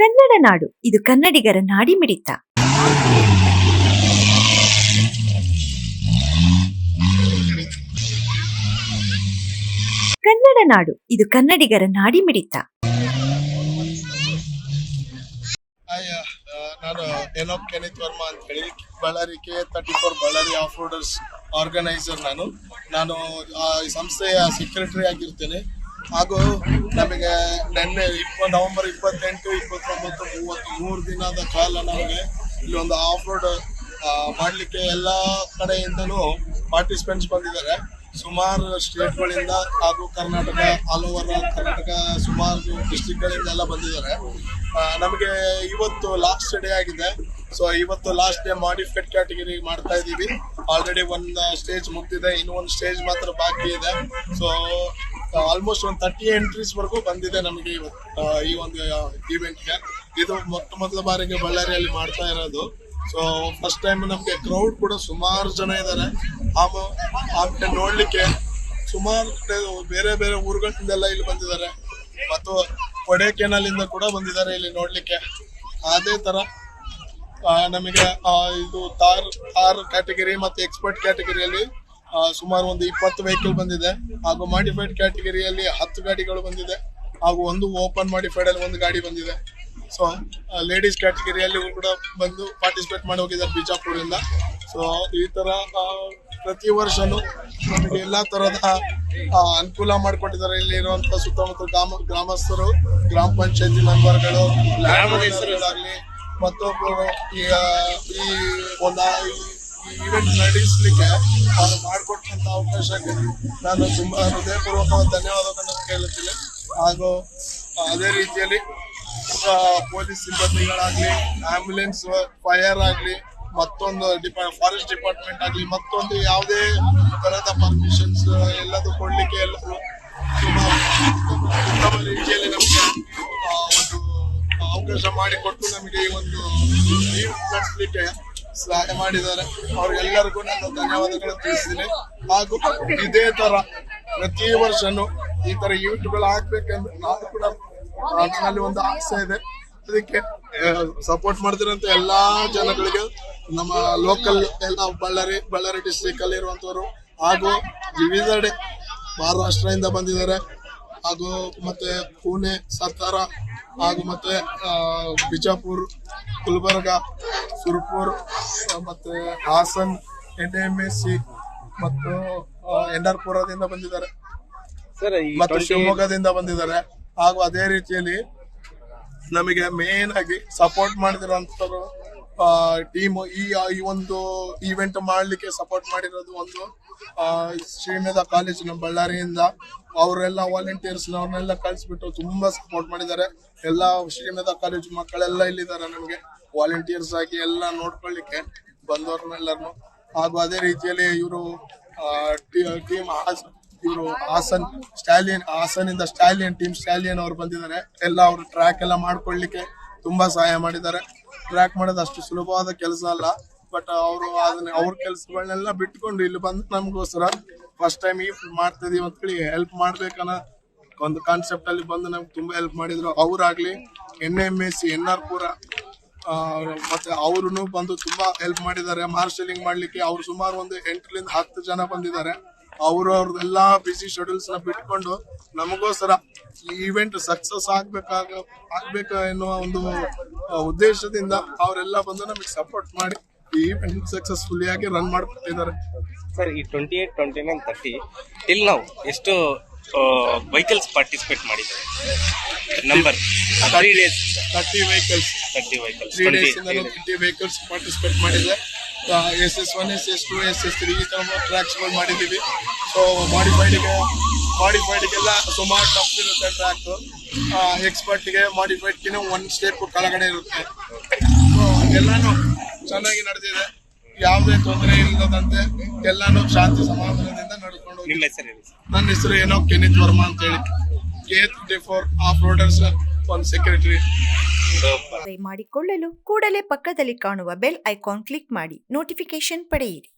ಕನ್ನಡ ನಾಡು. ಇದು ಕನ್ನಡಿಗರ ನಾಡಿಮಿಡಿತ ಕನ್ನಡ ನಾಡು. ಇದು ಕನ್ನಡಿಗರ ನಾಡಿ ಮಿಡಿತ. ನಾನು ಏನೋಪ್ ಕೆನಿತ್ ವರ್ಮಾ ಅಂತ ಹೇಳಿ, Ballari K thirty four Ballari off roaders organiser ನಾನು. ನಾನು, ಆ ಸಂಸ್ಥೆಯ ಸೆಕ್ರೆಟರಿ ಆಗಿರ್ತೇನೆ. ಹಾಗೂ ನಮಗೆ ನಿನ್ನೆ ಇಪ್ಪ ನವೆಂಬರ್ ಇಪ್ಪತ್ತೆಂಟು, ಇಪ್ಪತ್ತೊಂಬತ್ತು ಮೂವತ್ತು ಮೂರು ದಿನದ ಕಾಲ ನಮಗೆ ಇಲ್ಲಿ ಒಂದು ಆಫ್ ರೋಡ್ ಮಾಡಲಿಕ್ಕೆ ಎಲ್ಲ ಕಡೆಯಿಂದಲೂ ಪಾರ್ಟಿಸಿಪೆಂಟ್ಸ್ ಬಂದಿದ್ದಾರೆ. ಸುಮಾರು ಸ್ಟೇಟ್ಗಳಿಂದ ಹಾಗೂ ಕರ್ನಾಟಕ ಆಲ್ ಓವರ್ ಕರ್ನಾಟಕ ಸುಮಾರು ಡಿಸ್ಟಿಕ್ಗಳಿಂದ ಎಲ್ಲ ಬಂದಿದ್ದಾರೆ ನಮಗೆ ಇವತ್ತು ಲಾಸ್ಟ್ ಡೇ ಆಗಿದೆ. ಸೊ ಇವತ್ತು ಲಾಸ್ಟ್ ಡೇ ಮಾಡಿಫೈಡ್ ಕ್ಯಾಟಗರಿ ಮಾಡ್ತಾ ಇದ್ದೀವಿ. ಆಲ್ರೆಡಿ ಒಂದು ಸ್ಟೇಜ್ ಮುಗ್ದಿದೆ. ಇನ್ನೂ ಒಂದು ಸ್ಟೇಜ್ ಮಾತ್ರ ಬಾಕಿ ಇದೆ. ಸೊ ಆಲ್ಮೋಸ್ಟ್ ಒಂದು ತರ್ಟಿ ಎಂಟ್ರೀಸ್ ವರೆಗೂ ಬಂದಿದೆ ನಮಗೆ ಈ ಒಂದು ಇವೆಂಟ್ಗೆ ಇದು ಮೊಟ್ಟ ಮೊದಲ ಬಾರಿಗೆ ಬಳ್ಳಾರಿಯಲ್ಲಿ ಮಾಡ್ತಾ ಇರೋದು. ಸೊ ಫಸ್ಟ್ ಟೈಮ್ ನಮಗೆ ಕ್ರೌಡ್ ಕೂಡ ಸುಮಾರು ಜನ ಇದ್ದಾರೆ ಆಮ- ಆಮೇಲೆ ನೋಡ್ಲಿಕ್ಕೆ ಸುಮಾರು ಬೇರೆ ಬೇರೆ ಊರುಗಳಿಂದೆಲ್ಲ ಇಲ್ಲಿ ಬಂದಿದ್ದಾರೆ. ಮತ್ತು ಕೊಡೈಕೆನಾಲಿಂದ ಕೂಡ ಬಂದಿದ್ದಾರೆ ಇಲ್ಲಿ ನೋಡ್ಲಿಕ್ಕೆ. ಅದೇ ತರ ನಮಗೆ ಇದು ತಾರ್ ತಾರ್ ಕ್ಯಾಟಗರಿ ಮತ್ತು ಎಕ್ಸ್ಪರ್ಟ್ ಕ್ಯಾಟಗರಿಯಲ್ಲಿ ಸುಮಾರು ಒಂದು ಇಪ್ಪತ್ತು ವೆಹಿಕಲ್ ಬಂದಿದೆ. ಹಾಗೂ ಮಾಡಿಫೈಡ್ ಕ್ಯಾಟಗರಿಯಲ್ಲಿ ಹತ್ತು ಗಾಡಿಗಳು ಬಂದಿದೆ. ಹಾಗೂ ಒಂದು ಓಪನ್ ಮಾಡಿಫೈಡ್ ಅಲ್ಲಿ ಒಂದು ಗಾಡಿ ಬಂದಿದೆ. ಸೊ ಲೇಡೀಸ್ ಕ್ಯಾಟಗರಿಯಲ್ಲಿ ಕೂಡ ಬಂದು ಪಾರ್ಟಿಸಿಪೇಟ್ ಮಾಡಿ ಹೋಗಿದ್ದಾರೆ ಬಿಜಾಪುರದಿಂದ. ಸೊ ಈ ತರ ಪ್ರತಿ ವರ್ಷನೂ ನಮಗೆ ಎಲ್ಲಾ ತರದ ಅನುಕೂಲ ಮಾಡಿಕೊಟ್ಟಿದ್ದಾರೆ. ಇಲ್ಲಿ ಇರುವಂತಹ ಸುತ್ತಮುತ್ತ ಗ್ರಾಮ, ಗ್ರಾಮಸ್ಥರು, ಗ್ರಾಮ ಪಂಚಾಯತಿ ಮೆಂಬರ್ಗಳು ಮತ್ತೊಬ್ಬರು ಈಗ ಈ ಒಂದು ಇವೆಂಟ್ ನಡೆಸಲಿಕ್ಕೆ ಅವರು ಮಾಡಿಕೊಟ್ಟಂತ ಅವಕಾಶಕ್ಕೆ ನಾನು ತುಂಬಾ ಹೃದಯಪೂರ್ವಕ ಧನ್ಯವಾದಗಳನ್ನು ಕೇಳುತ್ತೇನೆ. ಹಾಗೂ ಅದೇ ರೀತಿಯಲ್ಲಿ ಪೊಲೀಸ್ ಸಿಬ್ಬಂದಿಗಳಾಗ್ಲಿ ಆಂಬ್ಯುಲೆನ್ಸ್ ಫೈರ್ ಆಗ್ಲಿ, ಮತ್ತೊಂದು ಡಿಪಾ ಫಾರೆಸ್ಟ್ ಡಿಪಾರ್ಟ್ಮೆಂಟ್ ಆಗಲಿ, ಮತ್ತೊಂದು ಯಾವುದೇ ತರಹದ ಪರ್ಮಿಷನ್ಸ್ ಎಲ್ಲದೂ ಕೊಡ್ಲಿಕ್ಕೆ ಎಲ್ಲರೂ ತುಂಬ ಉತ್ತಮ ರೀತಿಯಲ್ಲಿ ನಮಗೆ ಒಂದು ಅವಕಾಶ ಮಾಡಿಕೊಟ್ಟು ನಮಗೆ ಈ ಒಂದು ಈವೆಂಟ್ ನಡೆಸಲಿಕ್ಕೆ ಸಹಾಯ ಮಾಡಿದ್ದಾರೆ. ಅವ್ರಿಗೆಲ್ಲರಿಗೂ ನಾನು ಧನ್ಯವಾದಗಳು ತಿಳಿಸ್ತೀನಿ. ಹಾಗೂ ಇದೇ ತರ ಪ್ರತಿ ವರ್ಷನು ಈ ತರ ಈವೆಂಟ್ಗಳು ಹಾಕ್ಬೇಕಂದ್ರೆ ನಾನು ಕೂಡ ನನ್ನಲ್ಲಿ ಒಂದು ಆಸೆ ಇದೆ. ಅದಕ್ಕೆ ಸಪೋರ್ಟ್ ಮಾಡ್ತಿರೋಂಥ ಎಲ್ಲಾ ಜನಗಳಿಗೆ, ನಮ್ಮ ಲೋಕಲ್ ಎಲ್ಲ ಬಳ್ಳಾರಿ ಬಳ್ಳಾರಿ ಡಿಸ್ಟ್ರಿಕ್ಟ್ ಅಲ್ಲಿ ಇರುವಂತವರು ಹಾಗೂ ವಿವಿಧೆಡೆ ಮಹಾರಾಷ್ಟ್ರದಿಂದ ಬಂದಿದ್ದಾರೆ. ಹಾಗೂ ಮತ್ತೆ ಪುಣೆ ಸತಾರ ಹಾಗೂ ಮತ್ತೆ ಬಿಜಾಪುರ್, ಗುಲ್ಬರ್ಗ ಸುರ್ಪುರ್ ಮತ್ತೆ Hassan N M S C ಮತ್ತು ಎಂಡರ್ಪುರದಿಂದ ಆರ್ ಪುರದಿಂದ ಬಂದಿದ್ದಾರೆ ಮತ್ತು 28 ಶಿವಮೊಗ್ಗದಿಂದ ಬಂದಿದ್ದಾರೆ. ಹಾಗೂ ಅದೇ ರೀತಿಯಲ್ಲಿ ನಮಗೆ ಮೇನ್ ಆಗಿ ಸಪೋರ್ಟ್ ಮಾಡಿದಿರುವಂತರು ಟೀಮ್ ಈ ಒಂದು ಈವೆಂಟ್ ಮಾಡ್ಲಿಕ್ಕೆ ಸಪೋರ್ಟ್ ಮಾಡಿರೋದು ಒಂದು ಶ್ರೀಮೇಧ ಕಾಲೇಜ್ ನಮ್ಮ ಬಳ್ಳಾರಿಯಿಂದ. ಅವರೆಲ್ಲ ವಾಲಂಟಿಯರ್ಸ್ ಅವ್ರನ್ನೆಲ್ಲ ಕಳಿಸ್ಬಿಟ್ಟು ತುಂಬಾ ಸಪೋರ್ಟ್ ಮಾಡಿದ್ದಾರೆ. ಎಲ್ಲ ಶ್ರೀಮೇಧ ಕಾಲೇಜ್ ಮಕ್ಕಳೆಲ್ಲ ಇಲ್ಲಿದ್ದಾರೆ ನಮಗೆ. ವಾಲಂಟಿಯರ್ಸ್ ಆಗಿ ಎಲ್ಲ ನೋಡ್ಕೊಳ್ಳಿಕ್ಕೆ ಬಂದವ್ರನ್ನೆಲ್ಲರನ್ನು ಹಾಗೂ ಅದೇ ರೀತಿಯಲ್ಲಿ ಇವರು ಟೀಮ್ ಇವರು ಹಾಸನ್ ಸ್ಟಾಲಿಯನ್ ಹಾಸನಿಂದ ಸ್ಟಾಲಿಯನ್ ಟೀಮ್ ಸ್ಟಾಲಿಯನ್ ಅವರು ಬಂದಿದ್ದಾರೆ. ಎಲ್ಲ ಅವರು ಟ್ರ್ಯಾಕ್ ಎಲ್ಲ ಮಾಡ್ಕೊಳ್ಳಿಕ್ಕೆ ತುಂಬಾ ಸಹಾಯ ಮಾಡಿದ್ದಾರೆ. ಟ್ರ್ಯಾಕ್ ಮಾಡೋದು ಅಷ್ಟು ಸುಲಭವಾದ ಕೆಲಸ ಅಲ್ಲ. ಬಟ್ ಅವರು ಅದನ್ನ, ಅವ್ರ ಕೆಲಸಗಳನ್ನೆಲ್ಲ ಬಿಟ್ಕೊಂಡು ಇಲ್ಲಿ ಬಂದು ನಮಗೋಸ್ಕರ ಫಸ್ಟ್ ಟೈಮ್ ಈ ಮಾಡ್ತಾ ಇದೀವಿ ಅಂತೇಳಿ ಹೆಲ್ಪ್ ಮಾಡ್ಬೇಕನ್ನೋ ಒಂದು ಕಾನ್ಸೆಪ್ಟ್ ಅಲ್ಲಿ ಬಂದು ನಮ್ಗೆ ತುಂಬಾ ಹೆಲ್ಪ್ ಮಾಡಿದ್ರು. ಅವ್ರಾಗ್ಲಿ N M S C N R Pura ಮತ್ತೆ ಅವರು ಬಂದು ತುಂಬಾ ಹೆಲ್ಪ್ ಮಾಡಿದ್ದಾರೆ. ಮಾರ್ಷಲಿಂಗ್ ಮಾಡ್ಲಿಕ್ಕೆ ಅವ್ರು ಸುಮಾರು ಒಂದು ಎಂಟರಿಂದ ಹತ್ತು ಜನ ಬಂದಿದ್ದಾರೆ. ಅವರು ಅವ್ರದ್ದೆಲ್ಲ ಬಿಸಿ ಶೆಡ್ಯೂಲ್ಸ್ನ ಬಿಟ್ಕೊಂಡು ನಮಗೋಸ್ಕರ ಈ ಇವೆಂಟ್ ಸಕ್ಸಸ್ ಆಗ್ಬೇಕಾಗ, ಆಗ್ಬೇಕು ಎನ್ನುವ ಒಂದು ಉದ್ದೇಶದಿಂದ ಅವರೆಲ್ಲ ಬಂದು ನಮಗೆ ಸಪೋರ್ಟ್ ಮಾಡಿ ಈ ಇವೆಂಟ್ ಸಕ್ಸಸ್ಫುಲಿ ಆಗಿ ರನ್ ಮಾಡ್ಕೊಟ್ಟಿದ್ದಾರೆ ಸರ್ ಈ twenty eight twenty nine thirty till ನಾವು ಎಷ್ಟು ವೆಹಿಕಲ್ಸ್ ಪಾರ್ಟಿಸಿಪೇಟ್ ಮಾಡಿದ್ದಾರೆ number three days thirty vehicles thirty vehicles three days thirty vehicles participate ಮಾಡಿದೆ. S S one S S two S S three ಈ ಥರ ಟ್ರ್ಯಾಕ್ಸ್ಗಳು ಮಾಡಿದ್ದೀವಿ. So ಮಾಡಿ ಮಾಡಿಫೈಡ್ಗೆಲ್ಲ ಸುಮಾರು ಟಫ್ ಇರುತ್ತೆ ಟ್ರ್ಯಾಕ್ ಎಕ್ಸ್ಪರ್ಟ್ಗೆ ಮಾಡಿಫೈಡ್ಗಿನ ಒನ್ ಸ್ಟೆಪ್ ಕೆಳಗಡೆ ಇರುತ್ತೆ. ಸೊ ಎಲ್ಲಾನು ಚೆನ್ನಾಗಿ ನಡೆದಿದೆ. ಯಾವುದೇ ತೊಂದರೆ ಇಲ್ಲದಂತೆ ಎಲ್ಲಾನು ಶಾಂತಿ ಸಮಾಧಾನದಿಂದ ನಡ್ಕೊಂಡು ನನ್ನ ಹೆಸರು ಏನೋ ಕೆನಿತ್ ವರ್ಮಾ ಅಂತ ಹೇಳಿ. ಫೋರ್ ಆಫ್ ರೋಡರ್ಸ್ ಒಂದು ಸೆಕ್ರೆಟರಿ ಮಾಡಿಕೊಳ್ಳಲು ಕೂಡಲೇ ಪಕ್ಕದಲ್ಲಿ ಕಾಣುವ ಬೆಲ್ ಐಕಾನ್ ಕ್ಲಿಕ್ ಮಾಡಿ ನೋಟಿಫಿಕೇಶನ್ ಪಡೆಯಿರಿ.